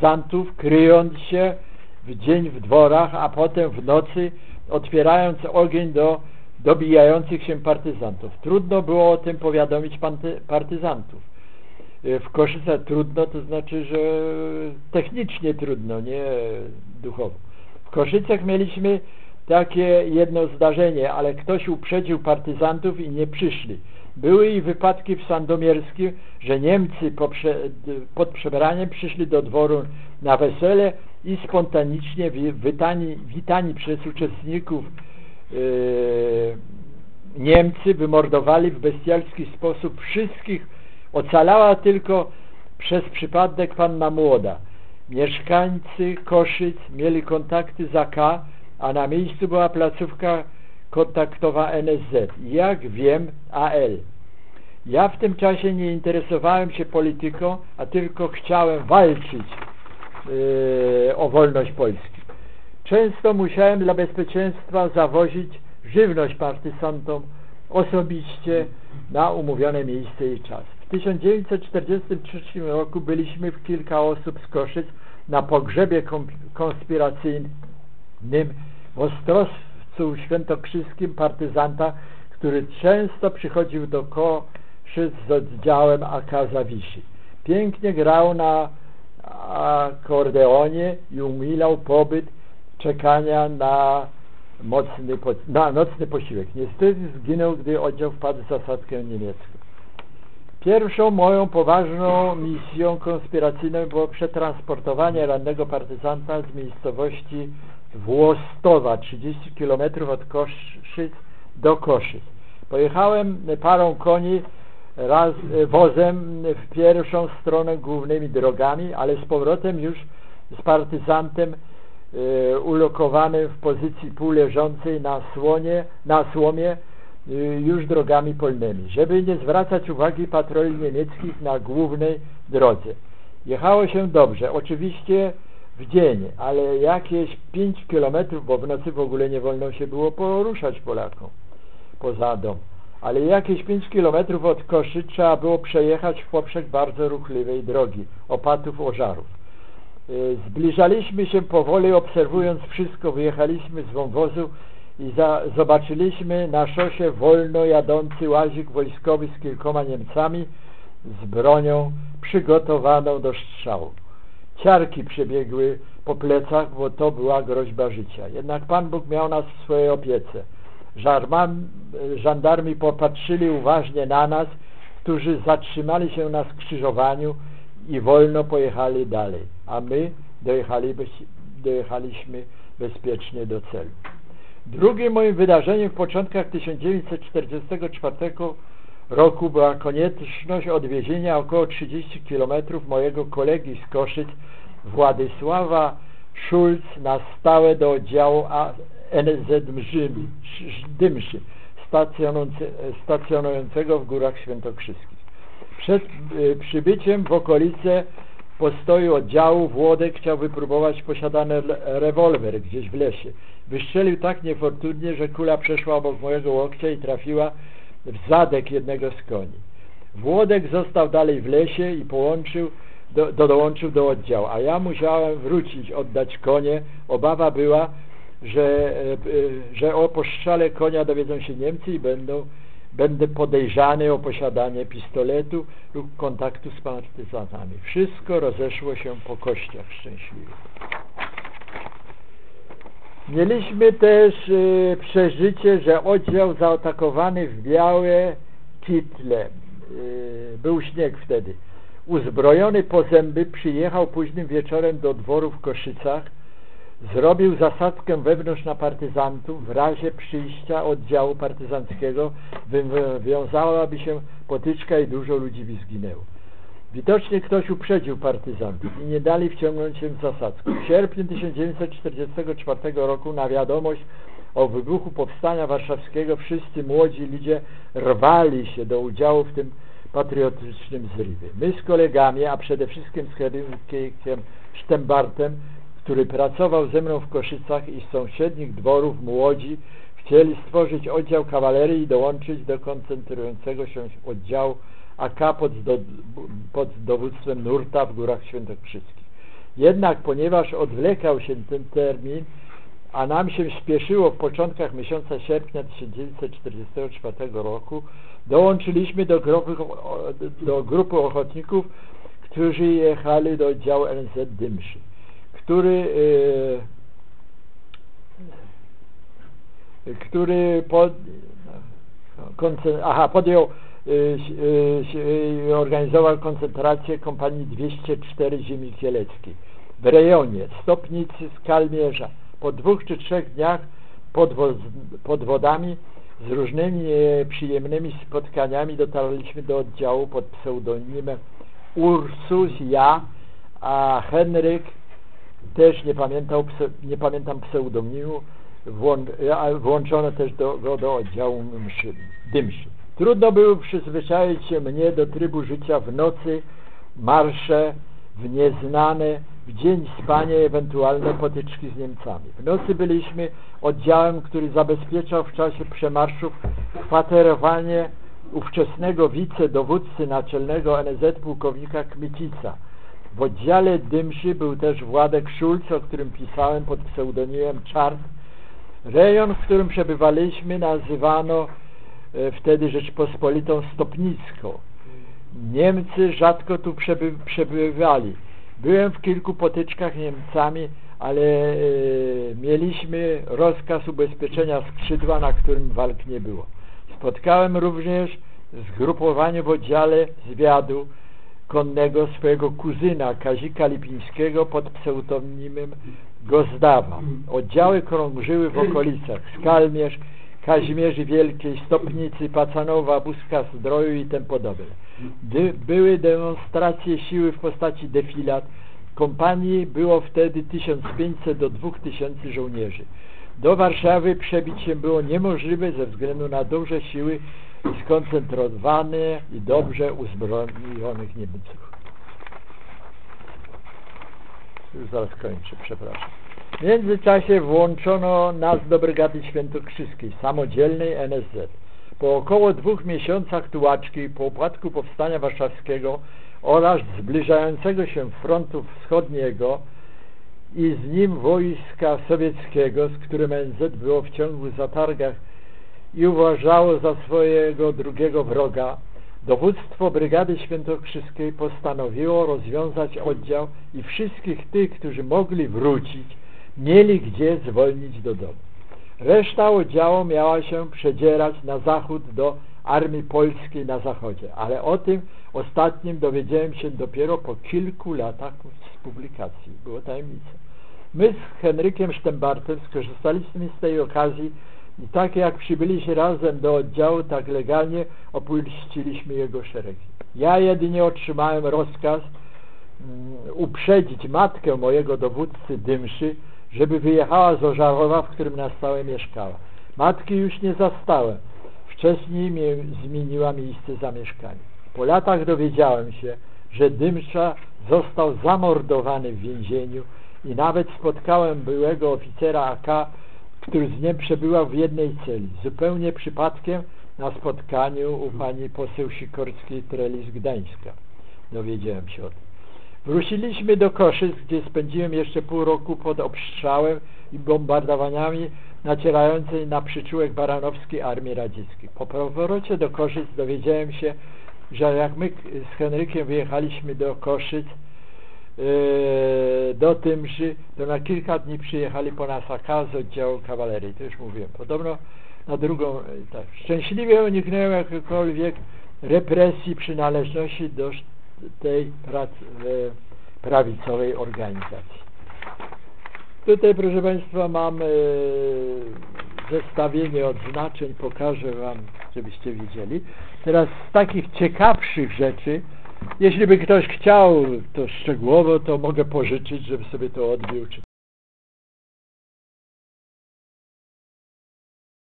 zantów, kryjąc się w dzień w dworach, a potem w nocy otwierając ogień do dobijających się partyzantów. Trudno było o tym powiadomić partyzantów. E, w Koszyce trudno, to znaczy, że technicznie trudno, nie duchowo. W Koszycach mieliśmy takie jedno zdarzenie, ale ktoś uprzedził partyzantów i nie przyszli. Były i wypadki w Sandomierskim, że Niemcy pod przebraniem przyszli do dworu na wesele i spontanicznie witani, witani przez uczestników yy, Niemcy wymordowali w bestialski sposób wszystkich. Ocalała tylko przez przypadek panna młoda. Mieszkańcy Koszyc mieli kontakty z AK, a na miejscu była placówka kontaktowa NSZ, jak wiem AL. Ja w tym czasie nie interesowałem się polityką, a tylko chciałem walczyć yy, o wolność Polski. Często musiałem dla bezpieczeństwa zawozić żywność partyzantom osobiście na umówione miejsce i czas. W 1943 roku byliśmy w kilka osób z Koszyc na pogrzebie konspiracyjnym w Ostrowcu Świętokrzyskim partyzanta, który często przychodził do Koszyc z oddziałem AK Zawiszy. Pięknie grał na akordeonie i umilał pobyt czekania na, mocny, na nocny posiłek. Niestety zginął, gdy oddział wpadł w zasadzkę niemiecką. Pierwszą moją poważną misją konspiracyjną było przetransportowanie rannego partyzanta z miejscowości Włostowa, 30 km od Koszyc do Koszyc. Pojechałem parą koni raz wozem w pierwszą stronę głównymi drogami, ale z powrotem już z partyzantem e, ulokowanym w pozycji półleżącej na słonie, na słomie e, już drogami polnymi, żeby nie zwracać uwagi patroli niemieckich na głównej drodze. Jechało się dobrze, oczywiście w dzień, ale jakieś 5 kilometrów, bo w nocy w ogóle nie wolno się było poruszać Polakom poza dom. Ale jakieś 5 kilometrów od Koszy trzeba było przejechać w poprzek bardzo ruchliwej drogi, opatów ożarów. Y, zbliżaliśmy się powoli, obserwując wszystko, wyjechaliśmy z wąwozu i za, zobaczyliśmy na szosie wolno jadący łazik wojskowy z kilkoma Niemcami z bronią przygotowaną do strzału. Ciarki przebiegły po plecach, bo to była groźba życia. Jednak Pan Bóg miał nas w swojej opiece. Żarman, żandarmi popatrzyli uważnie na nas, którzy zatrzymali się na skrzyżowaniu i wolno pojechali dalej, a my dojechaliśmy bezpiecznie do celu. Drugim moim wydarzeniem w początkach 1944 roku była konieczność odwiezienia około 30 km mojego kolegi z Koszyc Władysława Szulc na stałe do oddziału NZ Mrzymi, Dymszy stacjonującego w Górach Świętokrzyskich. Przed y, przybyciem w okolice postoju oddziału Włodek chciał wypróbować posiadany rewolwer gdzieś w lesie. Wystrzelił tak niefortunnie, że kula przeszła obok mojego łokcia i trafiła w zadek jednego z koni. Włodek został dalej w lesie i połączył, do, do, dołączył do oddziału, a ja musiałem wrócić, oddać konie. Obawa była, że, e, e, że o postrzale konia dowiedzą się Niemcy i będą, będę podejrzany o posiadanie pistoletu lub kontaktu z partyzantami. Wszystko rozeszło się po kościach szczęśliwie. Mieliśmy też y, przeżycie, że oddział zaatakowany w białe kitle. Y, był śnieg wtedy. Uzbrojony po zęby przyjechał późnym wieczorem do dworu w Koszycach zrobił zasadzkę wewnątrz na partyzantów w razie przyjścia oddziału partyzanckiego wywiązałaby się potyczka i dużo ludzi by zginęło. Widocznie ktoś uprzedził partyzantów i nie dali wciągnąć się w zasadzkę. W sierpniu 1944 roku na wiadomość o wybuchu powstania warszawskiego wszyscy młodzi ludzie rwali się do udziału w tym patriotycznym zrywie. My z kolegami, a przede wszystkim z Henrykiem Sztembartem który pracował ze mną w Koszycach i z sąsiednich dworów młodzi, chcieli stworzyć oddział kawalerii i dołączyć do koncentrującego się oddziału AK pod, do, pod dowództwem Nurta w Górach Świętokrzyskich. Jednak ponieważ odwlekał się ten termin, a nam się spieszyło w początkach miesiąca sierpnia 1944 roku, dołączyliśmy do grupy, do grupy ochotników, którzy jechali do oddziału NZ Dymszy, który e, który pod, aha, podjął e, organizował koncentrację kompanii 204 ziemi kieleckiej w rejonie Stopnicy, Skalmierza. Po dwóch czy trzech dniach pod, pod wodami z różnymi przyjemnymi spotkaniami dotarliśmy do oddziału pod pseudonimem Ursus, ja, a Henryk też nie, pamiętał, nie pamiętam pseudonimu, włączono też do, go do oddziału mszy, dymszy. Trudno było przyzwyczaić się mnie do trybu życia w nocy, marsze, w nieznane, w dzień spanie, ewentualne potyczki z Niemcami. W nocy byliśmy oddziałem, który zabezpieczał w czasie przemarszów kwaterowanie ówczesnego wicedowódcy naczelnego NZ pułkownika Kmicica. W oddziale Dymszy był też Władek Szulc, o którym pisałem pod pseudonimem Czart. Rejon, w którym przebywaliśmy, nazywano e, wtedy Rzeczpospolitą Stopnicką. Niemcy rzadko tu przeby, przebywali. Byłem w kilku potyczkach Niemcami, ale e, mieliśmy rozkaz ubezpieczenia skrzydła, na którym walk nie było. Spotkałem również zgrupowanie w oddziale zwiadu konnego swojego kuzyna Kazika Lipińskiego pod pseudonimem Gozdawa. Oddziały krążyły w okolicach Skalmierz, Kazimierzy Wielkiej, Stopnicy, Pacanowa, Buzka Zdroju i tym podobne. były demonstracje siły w postaci defilat. Kompanii było wtedy 1500 do 2000 żołnierzy. Do Warszawy przebić się było niemożliwe ze względu na duże siły skoncentrowane i dobrze uzbrojonych Niemców. Już zaraz kończę, przepraszam. W międzyczasie włączono nas do Brygady Świętokrzyskiej, samodzielnej NSZ. Po około dwóch miesiącach tułaczki po upadku Powstania Warszawskiego oraz zbliżającego się frontu wschodniego i z nim wojska sowieckiego, z którym NZ było w ciągu zatargach i uważało za swojego drugiego wroga, dowództwo Brygady Świętokrzyskiej postanowiło rozwiązać oddział i wszystkich tych, którzy mogli wrócić, mieli gdzie zwolnić do domu. Reszta oddziału miała się przedzierać na zachód do Armii Polskiej na zachodzie, ale o tym ostatnim dowiedziałem się dopiero po kilku latach z publikacji. Było tajemnica. My z Henrykiem Sztembartem skorzystaliśmy z tej okazji i tak jak przybyliśmy razem do oddziału, tak legalnie opuściliśmy jego szeregi. Ja jedynie otrzymałem rozkaz um, uprzedzić matkę mojego dowódcy Dymszy, żeby wyjechała z Ożarowa, w którym na stałe mieszkała. Matki już nie zastałem. Wcześniej zmieniła miejsce zamieszkania. Po latach dowiedziałem się, że Dymsza został zamordowany w więzieniu i nawet spotkałem byłego oficera AK, który z nim przebywał w jednej celi. Zupełnie przypadkiem na spotkaniu u pani poseł Sikorskiej-Treli z Gdańska. Dowiedziałem się o tym. Wróciliśmy do Koszyc, gdzie spędziłem jeszcze pół roku pod obstrzałem i bombardowaniami nacierającej na przyczółek baranowskiej Armii Radzieckiej. Po powrocie do Koszyc dowiedziałem się, że jak my z Henrykiem wyjechaliśmy do Koszyc, do Tymży, to na kilka dni przyjechali po nas AK z oddziału kawalerii, to już mówiłem. Podobno na drugą, tak, szczęśliwie uniknąłem jakiejkolwiek represji przynależności do tej prac, e, prawicowej organizacji. Tutaj, proszę Państwa, mam e, zestawienie odznaczeń, pokażę Wam, żebyście widzieli. Teraz z takich ciekawszych rzeczy, jeśli by ktoś chciał to szczegółowo, to mogę pożyczyć, żeby sobie to odbił,